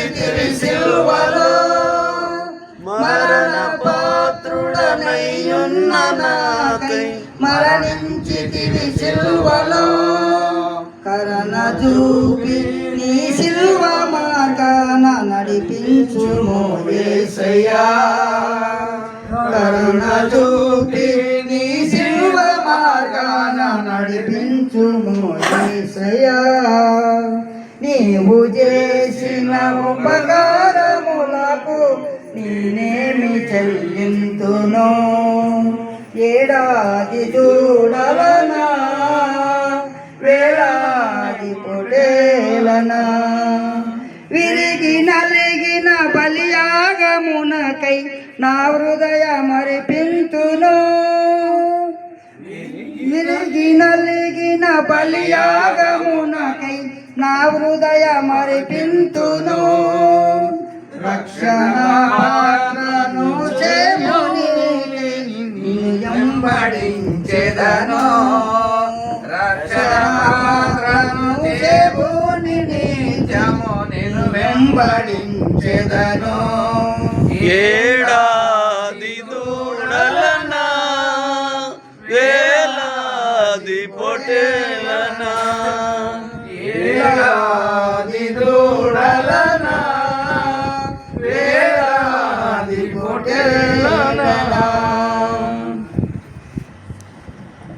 మరణించి సిలువలో మరణ పాత్రుడనయ్యున్న నాకై మరణించి సిలువలో కరణ చూపి నీ సిలువ మార్గాన నడిపించుము యేసయ్యా కరుణ చూపి నీ సిలువ మార్గాన నడిపించుము యేసయ్యా నీవు చేసిన ఉపకారములకు నేనేమి చెల్లింతును? ఏడాది చూడలనా? వేలాది పొడేలనా? విరిగి నలిగిన బలియాగమునకై నా హృదయ మరిపింతును విరిగి నలిగిన బలియాగము నా హృదయ మరిపింతును. రక్షణ పాత్రను చేముని ఎంబడించెదను. రక్షణ పాత్రను చేముని నిజము నేను వెంబడించెదను. ఏడాది దూడలనా వేలాది దూడలనా వేలాది పొటెల